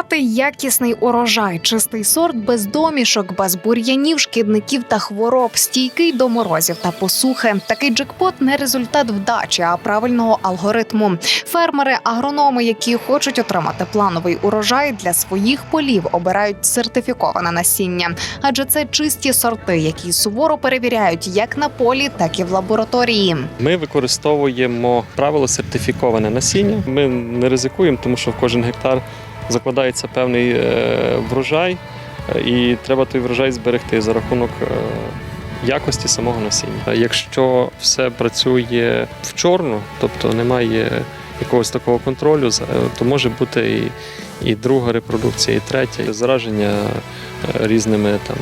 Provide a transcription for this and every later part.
Отримати якісний урожай, чистий сорт без домішок, без бур'янів, шкідників та хвороб, стійкий до морозів та посухи. Такий джекпот не результат вдачі, а правильного алгоритму. Фермери, агрономи, які хочуть отримати плановий урожай для своїх полів, обирають сертифіковане насіння, адже це чисті сорти, які суворо перевіряють як на полі, так і в лабораторії. Ми використовуємо правило сертифіковане насіння. Ми не ризикуємо, тому що в кожен гектар закладається певний е, врожай, е, і треба той врожай зберегти за рахунок е, якості самого насіння. Якщо все працює в чорну, тобто немає якогось такого контролю, то може бути і, і друга репродукція, і третя, зараження е, різними там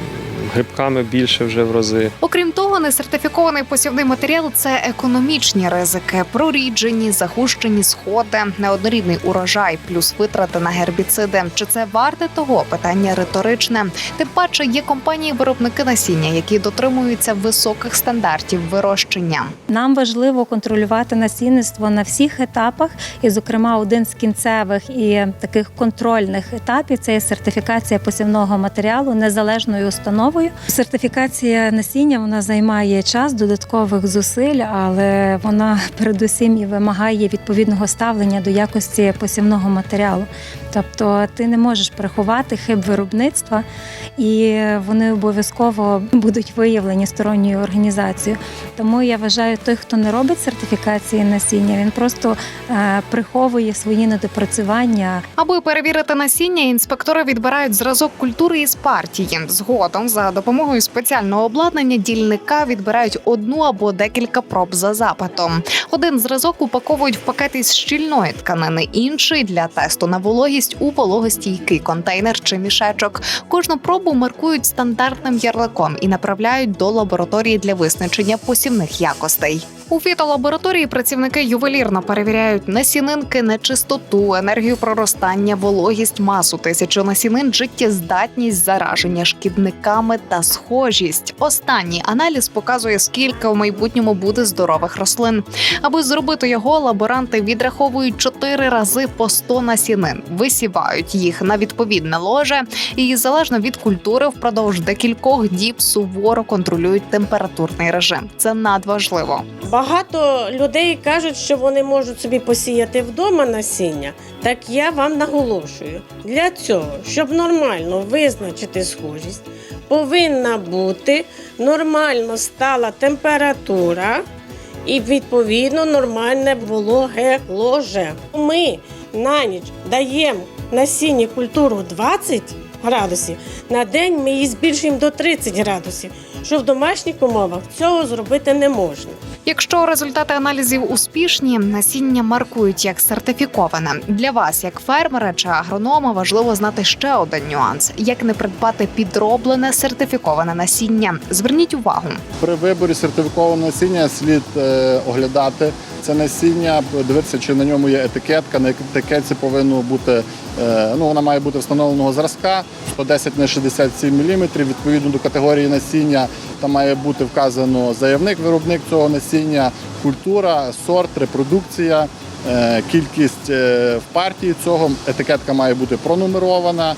грибками більше вже в рази. Окрім того, несертифікований посівний матеріал це економічні ризики, проріджені, загущені сходи, неоднорідний урожай, плюс витрати на гербіциди. Чи це варте того? Питання риторичне. Тим паче є компанії-виробники насіння, які дотримуються високих стандартів вирощення. Нам важливо контролювати насінництво на всіх етапах, і, зокрема, один з кінцевих і таких контрольних етапів це є сертифікація посівного матеріалу незалежною установою. Сертифікація насіння вона займає час, додаткових зусиль, але вона передусім і вимагає відповідного ставлення до якості посівного матеріалу. Тобто ти не можеш приховати хиб виробництва, і вони обов'язково будуть виявлені сторонньою організацією. Тому я вважаю, той, хто не робить сертифікації насіння, він просто е, приховує свої недопрацювання. Аби перевірити насіння, інспектори відбирають зразок культури із партії. Згодом за допомогою спеціального обладнання дільника відбирають одну або декілька проб за запитом. Один зразок упаковують в пакет із щільної тканини, інший для тесту на вологість у вологостійкий контейнер чи мішечок. Кожну пробу маркують стандартним ярликом і направляють до лабораторії для визначення посівних якостей. У фітолабораторії працівники ювелірно перевіряють насінинки, нечистоту, енергію проростання, вологість, масу тисячу насінин, життєздатність, зараження шкідниками та схожість. Останній аналіз показує, скільки в майбутньому буде здорових рослин. Аби зробити його, лаборанти відраховують чотири рази по 100 насінин, висівають їх на відповідне ложе і залежно від культури впродовж декількох діб суворо контролюють температурний режим. Це надважливо. Багато людей кажуть, що вони можуть собі посіяти вдома насіння. Так я вам наголошую, для цього, щоб нормально визначити схожість, повинна бути нормально стала температура і відповідно нормальне вологе ложе. Ми на ніч даємо насінні культуру 20 градусів, на день ми її збільшуємо до 30 градусів, що в домашніх умовах цього зробити не можна. Якщо результати аналізів успішні, насіння маркують як сертифіковане. Для вас, як фермера чи агронома, важливо знати ще один нюанс: як не придбати підроблене сертифіковане насіння. Зверніть увагу. При виборі сертифікованого насіння слід е, оглядати це насіння, дивитися, чи на ньому є етикетка. На етикетці повинно бути, е, ну вона має бути встановленого зразка 110 на 67 мм. Відповідно до категорії насіння, там має бути вказано заявник, виробник цього насіння, культура, сорт, репродукція. е, Кількість е, в партії цього етикетка має бути пронумерована,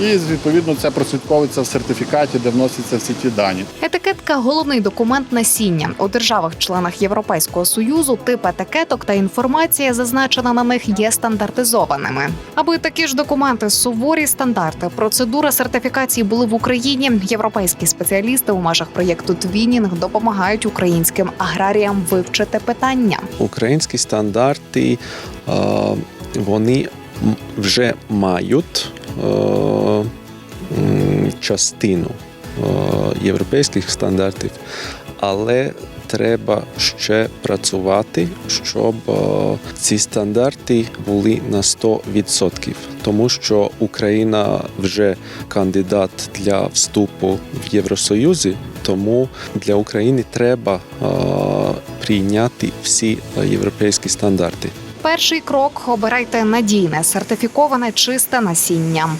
і відповідно це прослідковується в сертифікаті, де вносяться всі ті дані. Етикетка головний документ насіння у державах-членах Європейського союзу. Тип етикеток та інформація, зазначена на них, є стандартизованими. Аби такі ж документи, суворі стандарти, процедура сертифікації були в Україні. Європейські спеціалісти у межах проєкту Твінінг допомагають українським аграріям вивчити питання. Українські стандарти е, вони вже мають е, частину е, європейських стандартів, але треба ще працювати, щоб е, ці стандарти були на 100%. Тому що Україна вже кандидат для вступу в Євросоюзі, тому для України треба е, прийняти всі європейські стандарти. Перший крок обирайте надійне сертифіковане чисте насіння.